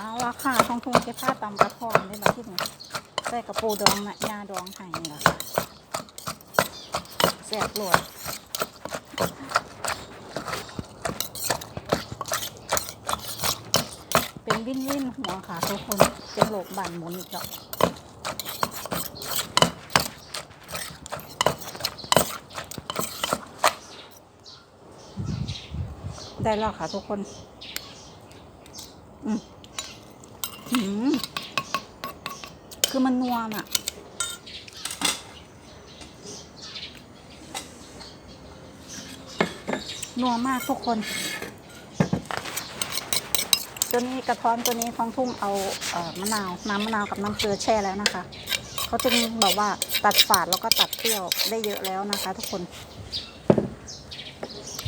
เอาละค่ะทองทุงเก็บผ้าตำกระพรได้แบบที่นึ่ใส่กระปูดองนะยาดองไห้นี่แหละค่ะแสบโหลดเป็นวิ่นวิ่นหัวค่ะทุกคนเป็นโหลกบานหมุนอีกดอกได้แล้วค่ะทุกคน อืม คือมันนัวน่ะนัวมากทุกคน ตัวนี้กระท้อนตัวนี้ท้องทุ่งเอาเอมะนาวน้ำมะนาวกับน้ำเกลือแช่แล้วนะคะ เขาจึงแบบว่าตัดฝาดแล้วก็ตัดเปรี้ยวได้เยอะแล้วนะคะ ทุกคน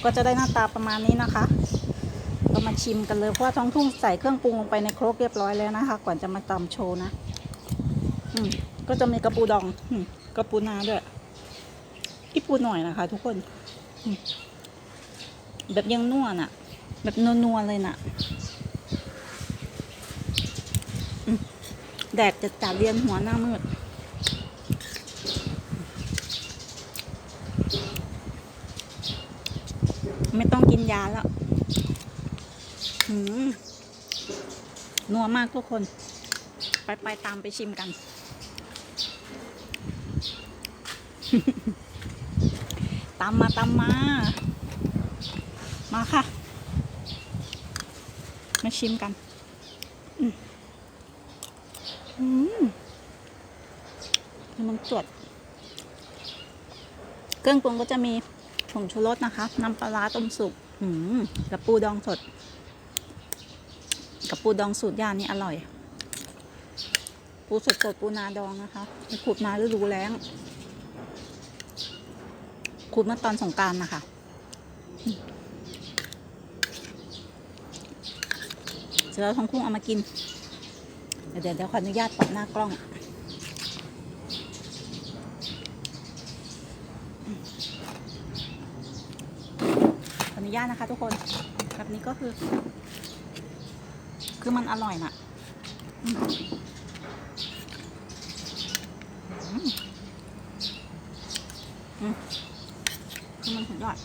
ก็จะได้หน้าตาประมาณนี้นะคะ เรามาชิมกันเลยเพราะว่าท้องทุ่งใส่เครื่องปรุงลงไปในครกเรียบร้อยแล้วนะคะ ก่อนจะมาตำโชว์นะอืมก็จะมีกระปูดองกระปูนาด้วยอีปูหน่อยนะคะ ทุกคนแบบยังนัวน่ะแบบนัวๆเลยน่ะแดดจะจัดเรียนหัวหน้ามืดไม่ต้องกินยาแล้ว นัวมากทุกคน ไปไปตามไปชิมกัน ตามมาตามมา มาค่ะ มาชิมกัน อืมอืมมันสดเครื่องปรุงก็จะมีผงชูรสนะคะ น้ำปลาร้าต้มสุกอืมกระปูดองสด กับปูดองสูตรย่านนี่อร่อย ปูสดสดๆปูนาดองนะคะขุดมาฤดูแล้งขุดมื่อตอนสงการนะคะเสร็จแล้วท้องคุ้งเอามากิน เดี๋ยวเดี๋ยวขออนุญาตปรับหน้ากล้องขออนุญาตนะคะทุกคนแบบนี้ก็คือ คือมันอร่อยน่ะคือมันสุดยอด